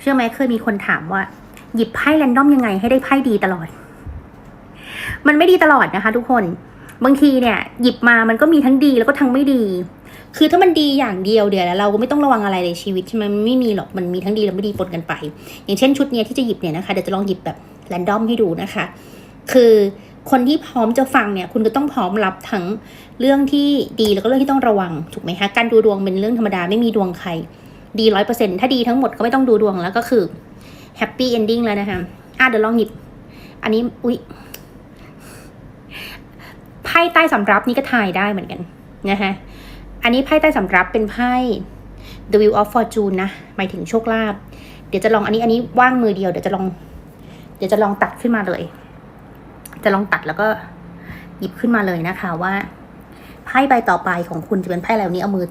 เชื่อไหมเคยมีคนถามว่า หยิบไพ่แรนดอมยังไงให้ได้ไพ่ดีตลอด มันไม่ดีตลอดนะคะ ทุกคน บางทีเนี่ย หยิบมามันก็มีทั้งดีแล้วก็ทั้งไม่ดี คือถ้ามันดีอย่างเดียวเดี๋ยวแล้วเราก็ไม่ต้องระวังอะไรในชีวิตใช่ไหมมันไม่มีหรอกมันมีทั้งดีและไม่ดีปนกันไป อย่างเช่นชุดเนี้ยที่จะหยิบเนี่ยนะคะเดี๋ยวจะลองหยิบแบบแรนดอมให้ดูนะคะ คือคนที่พร้อมจะฟังเนี่ย คุณก็ต้องพร้อมรับทั้งเรื่องที่ดีแล้วก็เรื่องที่ต้องระวังถูกไหมคะการดูดวงเป็นเรื่องธรรมดาไม่มีดวงใคร ดีร้อยเปอร์เซ็นถ้าดีทั้งหมดก็ไม่ต้องดูดวงแล้วก็คือแฮปปี้เอนดิ้งแล้วนะคะอะเดี๋ยวลองหยิบ อันนี้ อุ๊ยไพ่ใต้สำรับนี่ก็ทายได้เหมือนกันนะคะอันนี้ไพ่ใต้สำรับเป็นไพ่ The Wheel of Fortune นะหมายถึงโชคลาภเดี๋ยวจะลองอันนี้อันนี้ว่างมือเดียวเดี๋ยวจะลอง เดี๋ยวจะลองตัดขึ้นมาเลย จะลองตัดแล้วก็หยิบขึ้นมาเลยนะคะว่าไพ่ใบต่อไปของคุณจะเป็นไพ่อะไรนี้เอามือ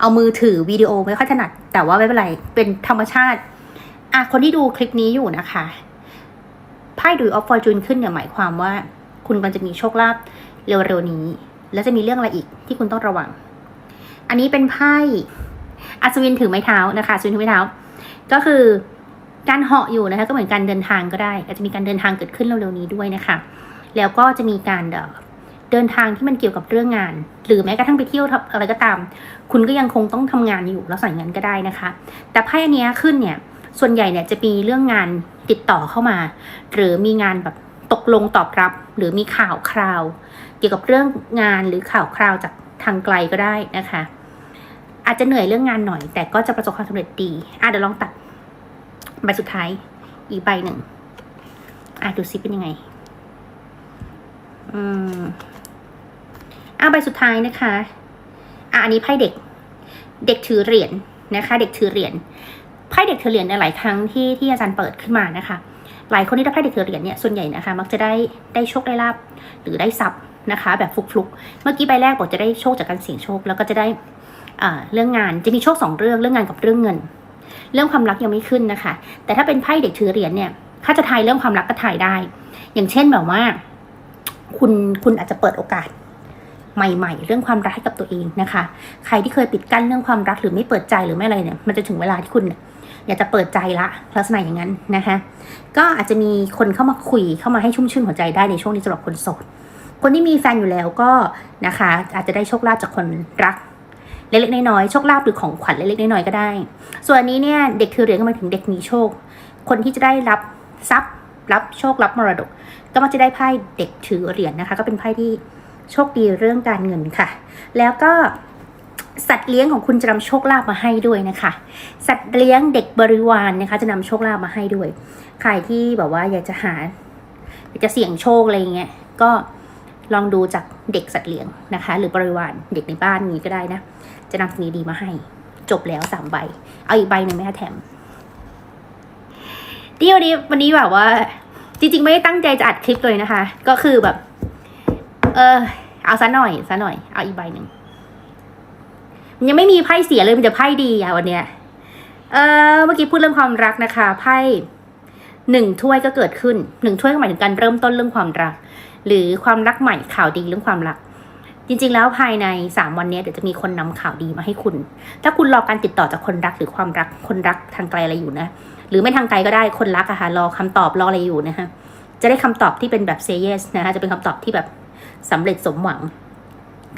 เอามือถือวิดีโอไม่ค่อยถนัด แต่ว่าไม่เป็นไร เป็นธรรมชาติอะคนที่ดูคลิปนี้อยู่นะคะไพ่ดูออฟฟอร์จูนขึ้นเนี่ยหมายความว่า คุณกำลังจะมีโชคลาภเร็วๆนี้ แล้วจะมีเรื่องอะไรอีกที่คุณต้องระวัง อันนี้เป็นไพ่อัศวินถือไม้เท้านะคะอัศวินถือไม้เท้า ก็คือการเหาะอยู่นะคะก็เหมือนการเดินทางก็ได้ อาจจะมีการเดินทางเกิดขึ้นเร็วๆนี้ด้วยนะคะ แล้วก็จะมีการ เดินทางที่มันเกี่ยวกับเรื่องงาน หรือแม้กระทั่งไปเที่ยวอะไรก็ตาม คุณก็ยังคงต้องทำงานอยู่แล้วใส่เงินก็ได้นะคะ แต่ไพ่อันนี้ขึ้นเนี่ยส่วนใหญ่เนี่ยจะมีเรื่องงานติดต่อเข้ามา หรือมีงานแบบตกลงตอบรับ หรือมีข่าวคราว เกี่ยวกับเรื่องงานหรือข่าวคราวจากทางไกลก็ได้นะคะ อาจจะเหนื่อยเรื่องงานหน่อย แต่ก็จะประสบความสำเร็จดีอะเดี๋ยวลองตัดใบสุดท้ายอีกใบหนึ่งอะดูซิเป็นยังไง อืม อะใบสุดท้ายนะคะอะอันนี้ไพ่เด็ก เด็กถือเหรียญนะคะ เด็กถือเหรียญไพ่เด็กถือเหรียญในหลายครั้งที่ที่อาจารย์เปิดขึ้นมานะคะ หลายคนที่ได้ไพ่เด็กถือเหรียญเนี่ยส่วนใหญ่นะคะ มักจะได้ได้โชคได้ลาบหรือได้ทรัพย์นะคะ แบบฟลุกๆ เมื่อกี้ใบแรกบอกจะได้โชคจากการเสี่ยงโชค แล้วก็จะได้อ่าเรื่องงานจะมีโชคสองเรื่องเรื่องงานกับเรื่องเงิน เรื่องความรักยังไม่ขึ้นนะคะ แต่ถ้าเป็นไพ่เด็กถือเหรียญเนี่ยถ้าจะทายเรื่องความรักก็ทายได้ อย่างเช่นแบบว่า คุณคุณอาจจะเปิดโอกาส ใหม่ๆ เรื่องความรักให้กับตัวเองนะคะ ใครที่เคยปิดกั้นเรื่องความรักหรือไม่เปิดใจหรือไม่อะไรเนี่ยมันจะถึงเวลาที่คุณเนี่ยอยากจะเปิดใจละลักษณะอย่างนั้นนะคะก็อาจจะมีคนเข้ามาคุยเข้ามาให้ชุ่มชื่นหัวใจได้ในช่วงนี้สำหรับคนโสดคนที่มีแฟนอยู่แล้วก็นะคะ อาจจะได้โชคลาภจากคนรักเล็กๆน้อยๆโชคลาภหรือของขวัญเล็กๆน้อยๆก็ได้ ส่วนนนี้เนี่ยเด็กถือเหรียญก็หมายถึงเด็กมีโชค คนที่จะได้รับทรัพย์ รับโชครับมรดก ก็มักจะได้ไพ่เด็กถือเหรียญนะคะ ก็เป็นไพ่ที่ โชคดีเรื่องการเงินค่ะ แล้วก็สัตว์เลี้ยงของคุณจะนำโชคลาภมาให้ด้วยนะคะ สัตว์เลี้ยงเด็กบริวารนะคะ จะนำโชคลาภมาให้ด้วย ใครที่แบบว่าอยากจะหาอยากจะเสี่ยงโชคอะไรเงี้ยก็ลองดูจากเด็กสัตว์เลี้ยงนะคะ หรือบริวารเด็กในบ้านนี้ก็ได้นะ จะนำสิ่งดีๆมาให้ จบแล้วสามใบ เอาอีกใบหนึ่งไหมคะแถมดี๋ยวนี้วันนี้แบบว่า จริง ๆ ไม่ได้ตั้งใจจะอัดคลิปเลยนะคะ ก็คือแบบ เออ เอาซะหน่อยซะหน่อย เอาอีกใบหนึ่งมันยังไม่มีไพ่เสียเลยมันจะไพ่ดีอะวันเนี้ย เออเมื่อกี้พูดเรื่องความรักนะคะ ไพ่หนึ่งถ้วยก็เกิดขึ้นหนึ่งถ้วยก็หมายถึงการเริ่มต้นเรื่องความรัก หรือความรักใหม่ข่าวดีเรื่องความรัก จริง ๆ แล้วภายในสามวันนี้เดี๋ยวจะมีคนนำข่าวดีมาให้คุณ ถ้าคุณรอการติดต่อจากคนรักหรือความรักคนรักทางไกลอะไรอยู่นะ หรือไม่ทางไกลก็ได้คนรักอะค่ะรอคำตอบรออะไรอยู่นะคะจะได้คำตอบที่เป็นแบบ say yes นะคะจะเป็นคำตอบที่แบบ สำเร็จสมหวัง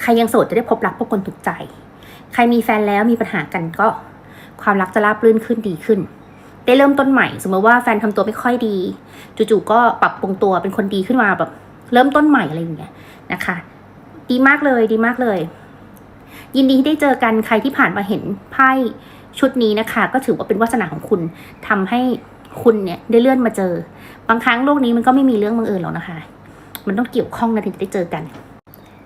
ใครยังโสดจะได้พบรักพบคนถูกใจ ใครมีแฟนแล้วมีปัญหากันก็ ความรักจะราบรื่นขึ้นดีขึ้น ได้เริ่มต้นใหม่ สมมติว่าแฟนทำตัวไม่ค่อยดี จู่ๆก็ปรับปรุงตัวเป็นคนดีขึ้นมาแบบเริ่มต้นใหม่อะไรอย่างเงี้ยนะคะ ดีมากเลยดีมากเลย ยินดีที่ได้เจอกันใครที่ผ่านมาเห็นไพ่ชุดนี้นะคะ ก็ถือว่าเป็นวาสนาของคุณทำให้คุณเนี่ยได้เลื่อนมาเจอบางครั้งโลกนี้มันก็ไม่มีเรื่องบังเอิญหรอกนะคะ มันต้องเกี่ยวข้องนะถึงจะได้เจอกัน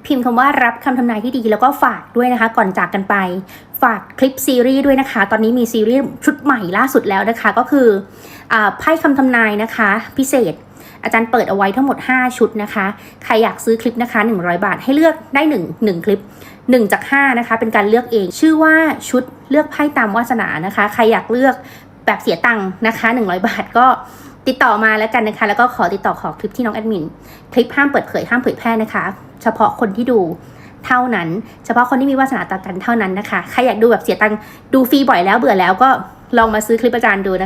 พิมพ์คำว่ารับคำทำนายที่ดีแล้วก็ฝากด้วยนะคะ ก่อนจากกันไป ฝากคลิปซีรีส์ด้วยนะคะ ตอนนี้มีซีรีส์ชุดใหม่ล่าสุดแล้วนะคะ ก็คืออไพ่คำทำนายนะคะ พิเศษอาจารย์เปิดเอาไว้ทั้งหมด 5 ชุดนะคะ ใครอยากซื้อคลิปนะคะ 100 บาท ให้เลือกได้ 1 1 คลิป 1 จาก 5 นะคะ เป็นการเลือกเอง ชื่อว่าชุดเลือกไพ่ตามวาสนานะคะ ใครอยากเลือกแบบเสียตังค์นะคะ 100 บาทก็ ติดต่อมาแล้วกันนะคะ แล้วก็ขอติดต่อขอคลิปที่น้องแอดมิน คลิปห้ามเปิดเผยห้ามเผยแพร่นะคะ เฉพาะคนที่ดูเท่านั้น เฉพาะคนที่มีวาสนาต่างกันเท่านั้นนะคะ ใครอยากดูแบบเสียตังค์ดูฟรีบ่อยแล้วเบื่อแล้วก็ลองมาซื้อคลิปอาจารย์ดูนะคะ